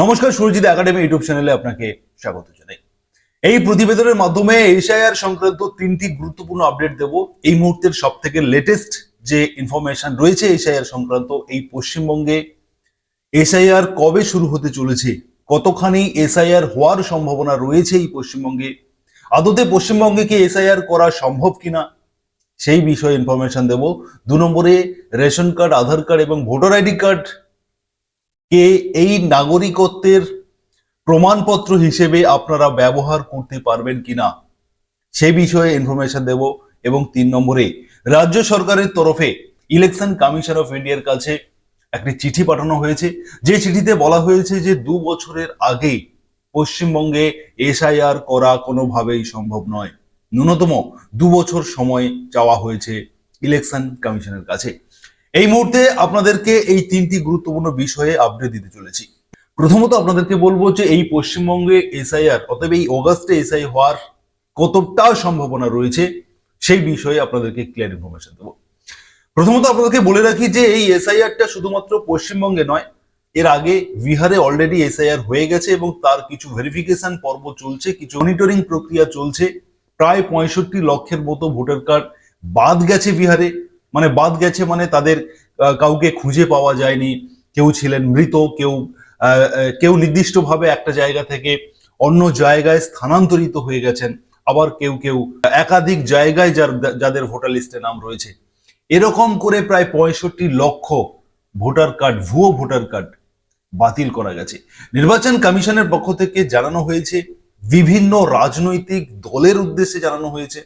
নমস্কার, Surajit academy YouTube চ্যানেলে আপনাকে স্বাগত জানাই। এই প্রতিবেদনের মাধ্যমে এশাইআর সংক্রান্ত তিনটি গুরুত্বপূর্ণ আপডেট দেব। এই মুহূর্তের সব থেকে লেটেস্ট যে ইনফরমেশন রয়েছে এশাইআর সংক্রান্ত এই পশ্চিমবঙ্গে, এসআইআর কবে শুরু হতে চলেছে? কতখানি এসআইআর হওয়ার সম্ভাবনা রয়েছে এই পশ্চিমবঙ্গে? আদতে পশ্চিমবঙ্গে কি এসআইআর করা সম্ভব কিনা? সেই বিষয়ে ইনফরমেশন দেব। দু নম্বরে রেশন কার্ড, আধার কার্ড এবং ভোটার আইডি কার্ড কে এই নাগরিকত্বের প্রমাণপত্র হিসেবে আপনারা ব্যবহার করতে পারবেন কিনা, সে বিষয়ে ইনফরমেশন দেব এবং তিন নম্বরে, রাজ্য সরকারের তরফে ইলেকশন কমিশন অফ ইন্ডিয়ার কাছে একটি চিঠি পাঠানো হয়েছে। যে চিঠিতে বলা হয়েছে যে দু বছরের আগে পশ্চিমবঙ্গে এসআইআর করা কোনোভাবেই সম্ভব নয়। ন্যূনতম দু বছর সময় চাওয়া হয়েছে ইলেকশন কমিশনের কাছে। এই মুহূর্তে আপনাদেরকে এই তিনটি গুরুত্বপূর্ণ বিষয়ে আপডেট দিতে চলেছি। প্রথমত আপনাদেরকে বলব যে এই পশ্চিমবঙ্গে এসআইআর অতএব এই অগাস্টে এসআই হওয়ার কতটা সম্ভাবনা রয়েছে, সেই বিষয়ে আপনাদেরকে ক্লিয়ার ইনফরমেশন দেবো। প্রথমত আপনাদেরকে বলে রাখি যে এই এসআইআরটা শুধুমাত্র পশ্চিমবঙ্গে নয়, এর আগে বিহারে অলরেডি এসআইআর হয়ে গেছে এবং তার কিছু ভেরিফিকেশন পর্ব চলছে, কিছু মনিটরিং প্রক্রিয়া চলছে। প্রায় পঁয়ষট্টি লক্ষের মতো ভোটার কার্ড বাদ গেছে বিহারে। মানে বাদ গেছে মানে তাদের কাউকে খুঁজে পাওয়া যায়নি। কেউ ছিলেন মৃত, কেউ কেউ নির্দিষ্টভাবে একটা জায়গা থেকে অন্য জায়গায় স্থানান্তরিত হয়ে গেছেন। আবার কেউ কেউ একাধিক জায়গায় যার, যাদের ভোটার লিস্টে নাম রয়েছে। এরকম করে প্রায় পঁয়ষট্টি লক্ষ ভোটার কার্ড, ভুয়ো ভোটার কার্ড বাতিল করা গেছে। নির্বাচন কমিশনের পক্ষ থেকে জানানো হয়েছে, বিভিন্ন রাজনৈতিক দলের উদ্দেশ্যে জানানো হয়েছে।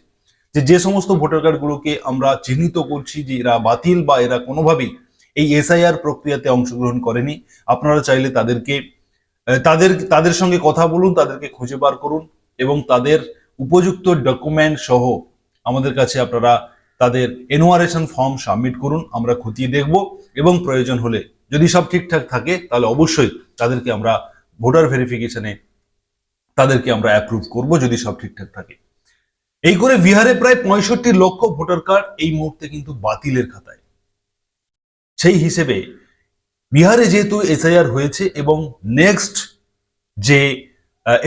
যে যে সমস্ত ভোটার কার্ডগুলোকে আমরা চিহ্নিত করছি যে এরা বাতিল বা এরা কোনোভাবেই এই এসআইআর প্রক্রিয়াতে অংশগ্রহণ করেনি, আপনারা চাইলে তাদেরকে তাদের তাদের সঙ্গে কথা বলুন, তাদেরকে খুঁজে বার করুন এবং তাদের উপযুক্ত ডকুমেন্ট সহ আমাদের কাছে আপনারা তাদের এনুয়ারেশন ফর্ম সাবমিট করুন, আমরা খতিয়ে দেখব এবং প্রয়োজন হলে যদি সব ঠিকঠাক থাকে তাহলে অবশ্যই তাদেরকে আমরা ভোটার ভেরিফিকেশনে তাদেরকে আমরা অ্যাপ্রুভ করব যদি সব ঠিকঠাক থাকে। এই করে বিহারে প্রায় পঁয়ষট্টি লক্ষ ভোটার কার্ড এই মুহূর্তে কিন্তু বাতিলের খাতায়। সেই হিসেবে বিহারে যেহেতু এসআইআর হয়েছে এবং নেক্সট যে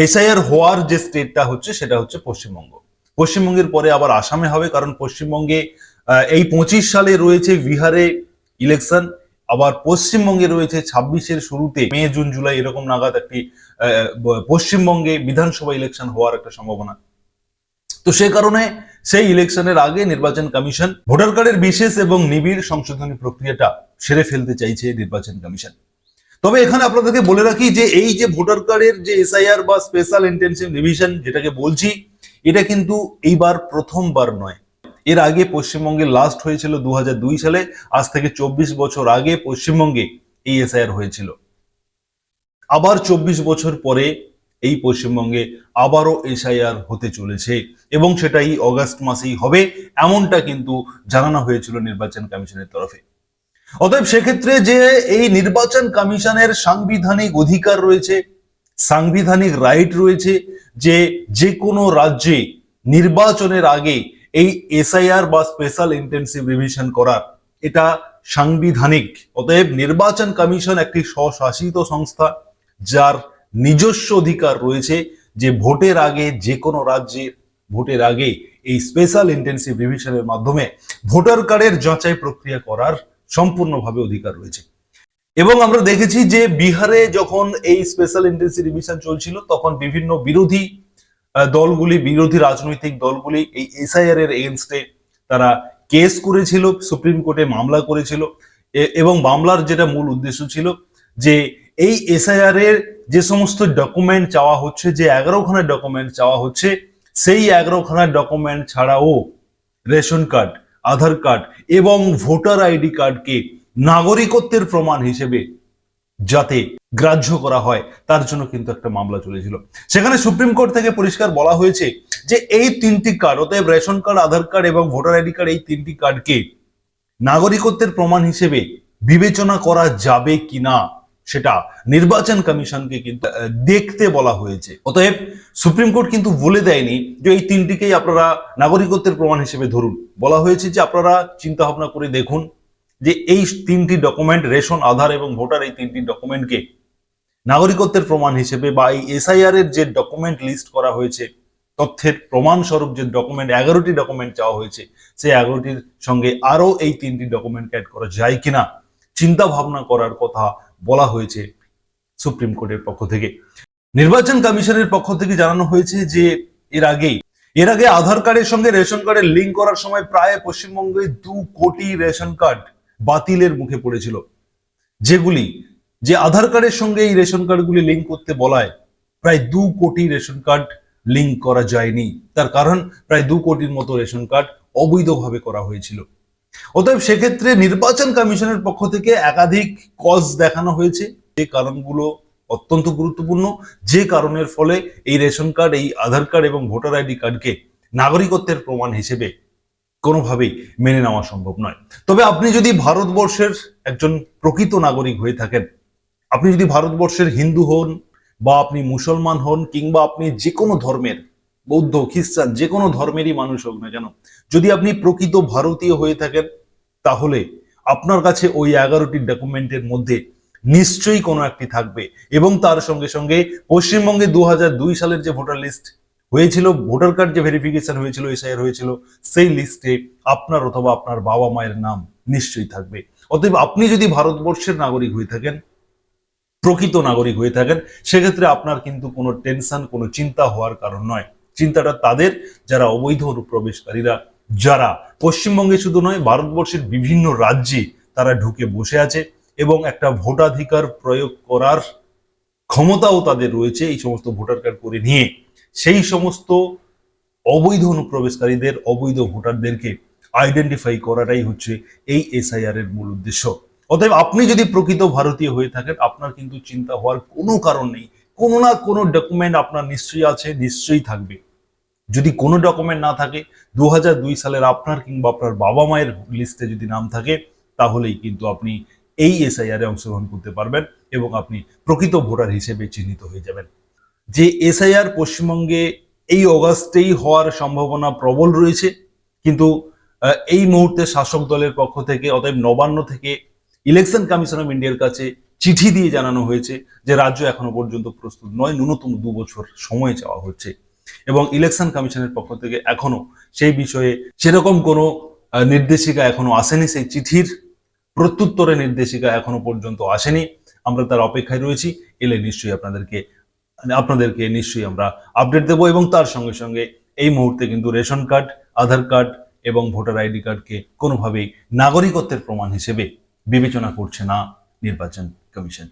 এসআইআর হওয়ার যে স্টেটটা হচ্ছে সেটা হচ্ছে পশ্চিমবঙ্গ। পশ্চিমবঙ্গের পরে আবার আসামে হবে কারণ পশ্চিমবঙ্গে এই পঁচিশ সালে রয়েছে বিহারে ইলেকশন, আবার পশ্চিমবঙ্গে রয়েছে ছাব্বিশের শুরুতে মে, জুন, জুলাই এরকম নাগাদ একটি পশ্চিমবঙ্গে বিধানসভা ইলেকশন হওয়ার একটা সম্ভাবনা। তো সে কারণে সেই ইলেকশনের আগে নির্বাচন কমিশন ভোটার কার্ডের বিশেষ এবং নিবিড় সংশোধনী প্রক্রিয়াটা সেরে ফেলতে চাইছে নির্বাচন কমিশন। তবে এখানে আপনাদেরকে বলে রাখি যে এই যে ভোটার কার্ডের যে এসআইআর বা স্পেশাল ইন্টেনসিভ রিভিশন যেটাকে বলছি, এটা কিন্তু এইবার প্রথমবার নয়। এর আগে পশ্চিমবঙ্গে লাস্ট হয়েছিল দু হাজার দুই সালে, আজ থেকে চব্বিশ বছর আগে পশ্চিমবঙ্গে এই এসআইআর হয়েছিল। আবার চব্বিশ বছর পরে এই পশ্চিমবঙ্গে আবারও এসআইআর হতে চলেছে এবং সেটাই অগাস্ট মাসেই হবে, এমনটা কিন্তু জানানো হয়েছিল নির্বাচন কমিশনের তরফে। অতএব সেক্ষেত্রে যে এই নির্বাচন কমিশনের সাংবিধানিক অধিকার রয়েছে, সাংবিধানিক রাইট রয়েছে যে যে কোনো রাজ্যে নির্বাচনের আগে এই এসআইআর বা স্পেশাল ইন্টেনসিভ রিভিশন করার, এটা সাংবিধানিক। অতএব নির্বাচন কমিশন একটি স্বশাসিত সংস্থা, যার নিজস্ব অধিকার রয়েছে যে ভোটের আগে যে কোনো রাজ্যে, ভোটের আগে এই স্পেশাল ইন্টেনসিভ রিভিশনের মাধ্যমে ভোটার কার্ডের যাচাই প্রক্রিয়া করার সম্পূর্ণভাবে অধিকার রয়েছে। এবং আমরা দেখেছি যে বিহারে যখন এই স্পেশাল ইন্টেন্সিভ রিভিশন চলছিল, তখন বিভিন্ন বিরোধী দলগুলি, বিরোধী রাজনৈতিক দলগুলি এই এসআইআর এর এগেনস্টে তারা কেস করেছিল সুপ্রিম কোর্টে মামলা করেছিল। এবং মামলার যেটা মূল উদ্দেশ্য ছিল যে এই এসআইআর এর যে সমস্ত ডকুমেন্ট চাওয়া হচ্ছে, যে এগারোখানা ডকুমেন্ট চাওয়া হচ্ছে, সেই এগারোখানা ডকুমেন্ট ছাড়াও রেশন কার্ড, আধার কার্ড এবং ভোটার আইডি কার্ডকে নাগরিকত্বের প্রমাণ হিসেবে যাতে গ্রাহ্য করা হয়, তার জন্য কিন্তু একটা মামলা চলেছিল। সেখানে সুপ্রিম কোর্ট থেকে পরিষ্কার বলা হয়েছে যে এই তিনটি কার্ড, অতএব রেশন কার্ড, আধার কার্ড এবং ভোটার আইডি কার্ড, এই তিনটি কার্ডকে নাগরিকত্বের প্রমাণ হিসেবে বিবেচনা করা যাবে কিনা? সেটা নির্বাচন কমিশনকে কিন্তু দেখতে বলা হয়েছে। অতএব সুপ্রিম কোর্ট কিন্তু বলে দেয়নি যে এই তিনটিকেই আপনারা নাগরিকত্বের প্রমাণ হিসেবে ধরুন। বলা হয়েছে যে আপনারা চিন্তা ভাবনা করে দেখুন যে এই তিনটি ডকুমেন্ট, রেশন, আধার এবং ভোটার, এই তিনটি ডকুমেন্টকে নাগরিকত্বের প্রমাণ হিসেবে বা এই এসআইআর এর যে ডকুমেন্ট লিস্ট করা হয়েছে, তথ্যের প্রমাণ স্বরূপ যে ডকুমেন্ট, এগারোটি ডকুমেন্ট চাওয়া হয়েছে, সেই এগারোটির সঙ্গে আরও এই তিনটি ডকুমেন্ট অ্যাড করা যায় কিনা চিন্তা ভাবনা করার কথা বলা হয়েছে সুপ্রিম কোর্টের পক্ষ থেকে। নির্বাচন কমিশনের পক্ষ থেকে জানানো হয়েছে যে, এর আগেই, এর আগে আধার কার্ডের সঙ্গে রেশন কার্ডের লিঙ্ক করার সময় প্রায় পশ্চিমবঙ্গে দু কোটি রেশন কার্ড বাতিলের মুখে পড়েছিল। যেগুলি, যে আধার কার্ডের সঙ্গে এই রেশন কার্ডগুলি লিঙ্ক করতে বলায়, প্রায় দু কোটি রেশন কার্ড লিঙ্ক করা যায়নি। তার কারণ, প্রায় দু কোটির মতো রেশন কার্ড অবৈধভাবে করা হয়েছিল। অতএব সেক্ষেত্রে নির্বাচন কমিশনের পক্ষ থেকে একাধিক কজ দেখানো হয়েছে। যে কারণগুলো অত্যন্ত গুরুত্বপূর্ণ, যে কারণের ফলে এই রেশন কার্ড, এই আধার কার্ড এবং ভোটার আইডি কার্ডকে নাগরিকত্বের প্রমাণ হিসেবে কোনোভাবেই মেনে নেওয়া সম্ভব নয়। তবে আপনি যদি ভারতবর্ষের একজন প্রকৃত নাগরিক হয়ে থাকেন, আপনি যদি ভারতবর্ষের হিন্দু হন বা আপনি মুসলমান হন কিংবা আপনি যে কোনো ধর্মের বৌদ্ধ, খ্রিস্টান যে কোনো ধর্মেরই মানুষ হোক না কেন, যদি আপনি প্রকৃত ভারতীয় হয়ে থাকেন, তাহলে আপনার কাছে ওই এগারোটি ডকুমেন্টের মধ্যে নিশ্চয়ই কোনো একটি থাকবে। এবং তার সঙ্গে সঙ্গে পশ্চিমবঙ্গে দু হাজার দুই সালের যে ভোটার লিস্ট হয়েছিল, ভোটার কার্ড যে ভেরিফিকেশন হয়েছিল এসআইআর হয়েছিল, সেই লিস্টে আপনার অথবা আপনার বাবা মায়ের নাম নিশ্চয়ই থাকবে। অতএব আপনি যদি ভারতবর্ষের নাগরিক হয়ে থাকেন, প্রকৃত নাগরিক হয়ে থাকেন, সেক্ষেত্রে আপনার কিন্তু কোনো টেনশন কোনো চিন্তা হওয়ার কারণ নয়। চিন্তাটা তাদের, যারা অবৈধ অনুপ্রবেশকারীরা, যারা পশ্চিমবঙ্গে শুধু নয়, ভারতবর্ষের বিভিন্ন রাজ্যে তারা ঢুকে বসে আছে এবং একটা ভোটাধিকার প্রয়োগ করার ক্ষমতাও তাদের রয়েছে এই সমস্ত ভোটার কার্ড করে নিয়ে। সেই সমস্ত অবৈধ অনুপ্রবেশকারীদের, অবৈধ ভোটারদেরকে আইডেন্টিফাই করাটাই হচ্ছে এই এসআইআর এর মূল উদ্দেশ্য। অতএব আপনি যদি প্রকৃত ভারতীয় হয়ে থাকেন, আপনার কিন্তু চিন্তা হওয়ার কোনো কারণ নেই কোনো না কোনো ডকুমেন্ট আপনার নিশ্চয়ই আছে, নিশ্চয়ই থাকবে। যদি কোনো ডকুমেন্ট না থাকে দু হাজার দুই সালের আপনার কিংবা আপনার বাবা মায়ের লিস্টে যদি নাম থাকে, তাহলেই কিন্তু আপনি এই এসআইআর অংশগ্রহণ করতে পারবেন এবং আপনি প্রকৃত ভোটার হিসেবে চিহ্নিত হয়ে যাবেন। যে এসআইআর পশ্চিমবঙ্গে এই অগাস্টেই হওয়ার সম্ভাবনা প্রবল রয়েছে, কিন্তু এই মুহূর্তে শাসক দলের পক্ষ থেকে, অতএব নবান্ন থেকে ইলেকশন কমিশন অফ ইন্ডিয়ার কাছে চিঠি দিয়ে জানানো হয়েছে যে রাজ্য এখনও পর্যন্ত প্রস্তুত নয়, ন্যূনতম দু বছর সময় চাওয়া হচ্ছে। এবং ইলেকশন কমিশনের পক্ষ থেকে এখনও সেই বিষয়ে সেরকম কোনো নির্দেশিকা এখনও আসেনি, সেই চিঠির প্রত্যুত্তরে নির্দেশিকা এখনও পর্যন্ত আসেনি। আমরা তার অপেক্ষায় রয়েছি, এলে নিশ্চয়ই আপনাদেরকে আপনাদেরকে নিশ্চয়ই আমরা আপডেট দেবো এবং তার সঙ্গে সঙ্গে এই মুহূর্তে কিন্তু রেশন কার্ড, আধার কার্ড এবং ভোটার আইডি কার্ডকে কোনোভাবেই নাগরিকত্বের প্রমাণ হিসেবে বিবেচনা করছে না নির্বাচন কমিশন